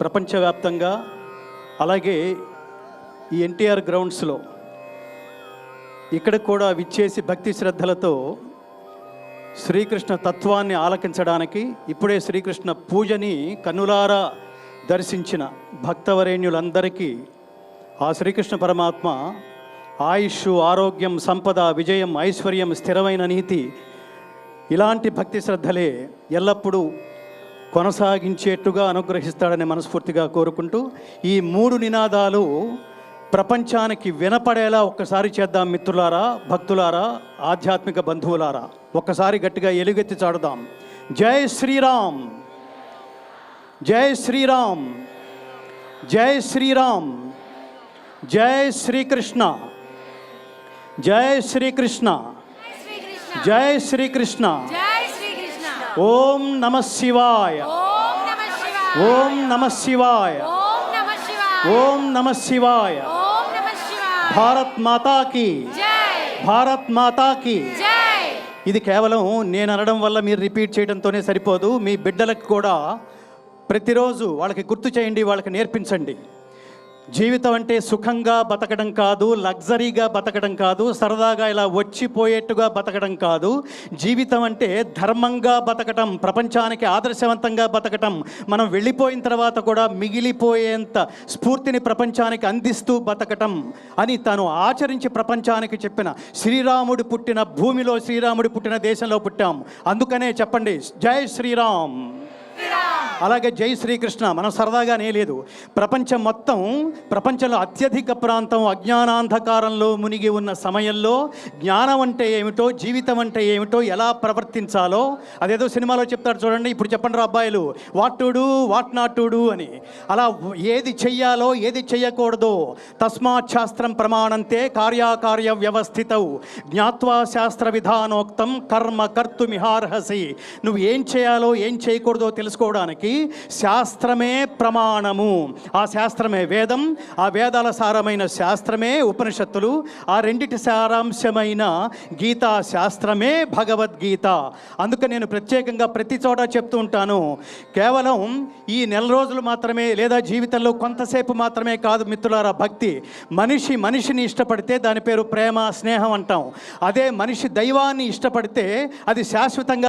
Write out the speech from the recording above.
ప్రపంచవ్యాప్తంగా అలాగే ఈ ఎన్టీఆర్ గ్రౌండ్స్లో ఇక్కడ కూడా విచ్చేసి భక్తి శ్రద్ధలతో శ్రీకృష్ణ తత్వాన్ని ఆలకించడానికి ఇప్పుడే శ్రీకృష్ణ పూజని కన్నులారా దర్శించిన భక్తవరేణ్యులందరికీ ఆ శ్రీకృష్ణ పరమాత్మ ఆయుష్ ఆరోగ్యం సంపద విజయం ఐశ్వర్యం స్థిరమైన నీతి ఇలాంటి భక్తి శ్రద్ధలే ఎల్లప్పుడూ కొనసాగించేట్టుగా అనుగ్రహిస్తాడని మనస్ఫూర్తిగా కోరుకుంటూ ఈ మూడు నినాదాలు ప్రపంచానికి వినపడేలా ఒక్కసారి చేద్దాం మిత్రులారా భక్తులారా ఆధ్యాత్మిక బంధువులారా. ఒక్కసారి గట్టిగా ఎలుగెత్తి చాడుదాం జై శ్రీరామ్. జై శ్రీరామ్. జై శ్రీరామ్. జై శ్రీకృష్ణ. జై శ్రీకృష్ణ. శ్రీకృష్ణ. జై శ్రీకృష్ణ. జై శ్రీకృష్ణ ఓం నమ శివాయ. ఓం నమ శివాయ. ఓం నమ శివాయ. భారత్ మాతా కి. జై. భారత్ మాతా కి. జై. ఇది కేవలం నేను అనడం వల్ల మీరు రిపీట్ చేయడంతోనే సరిపోదు. మీ బిడ్డలకు కూడా ప్రతిరోజు వాళ్ళకి గుర్తు చేయండి వాళ్ళకి నేర్పించండి. జీవితం అంటే సుఖంగా బతకడం కాదు లగ్జరీగా బతకడం కాదు సరదాగా ఇలా వచ్చిపోయేట్టుగా బతకడం కాదు. జీవితం అంటే ధర్మంగా బతకటం ప్రపంచానికి ఆదర్శవంతంగా బతకటం. మనం వెళ్ళిపోయిన తర్వాత కూడా మిగిలిపోయేంత స్ఫూర్తిని ప్రపంచానికి అందిస్తూ బతకటం అని తాను ఆచరించి ప్రపంచానికి చెప్పిన. శ్రీరాముడు పుట్టిన భూమిలో శ్రీరాముడు పుట్టిన దేశంలో పుట్టాం. అందుకనే చెప్పండి జై శ్రీరామ్. అలాగే జై శ్రీకృష్ణ మనం సరదాగానే లేదు ప్రపంచం మొత్తం ప్రపంచంలో అత్యధిక ప్రాంతం అజ్ఞానాంధకారంలో మునిగి ఉన్న సమయంలో జ్ఞానం అంటే ఏమిటో జీవితం అంటే ఏమిటో ఎలా ప్రవర్తించాలో అదేదో సినిమాలో చెప్తారు చూడండి ఇప్పుడు చెప్పండి రా అబ్బాయిలు what to do what not to do అని. అలా ఏది చెయ్యాలో ఏది చెయ్యకూడదో తస్మాత్ శాస్త్రం ప్రమాణంతే కార్యాకార్య వ్యవస్థితవు జ్ఞాత్వా శాస్త్ర విధానోక్తం కర్మ కర్తుమిహార్హసి. నువ్వు ఏం చేయాలో ఏం చేయకూడదో తెలుసుకోవడానికి శాస్త్రమే ప్రమాణము. ఆ శాస్త్రమే వేదం ఆ వేదాల సారమైన శాస్త్రమే ఉపనిషత్తులు ఆ రెండిటి సారాంశమైన గీతా శాస్త్రమే భగవద్గీత. అందుకే నేను ప్రత్యేకంగా ప్రతి చోట చెప్తూ ఉంటాను. కేవలం ఈ నెల రోజులు మాత్రమే లేదా జీవితంలో కొంతసేపు మాత్రమే కాదు మిత్రులారా భక్తి. మనిషి మనిషిని ఇష్టపడితే దాని పేరు ప్రేమ స్నేహం అంటాం. అదే మనిషి దైవాన్ని ఇష్టపడితే అది శాశ్వతంగా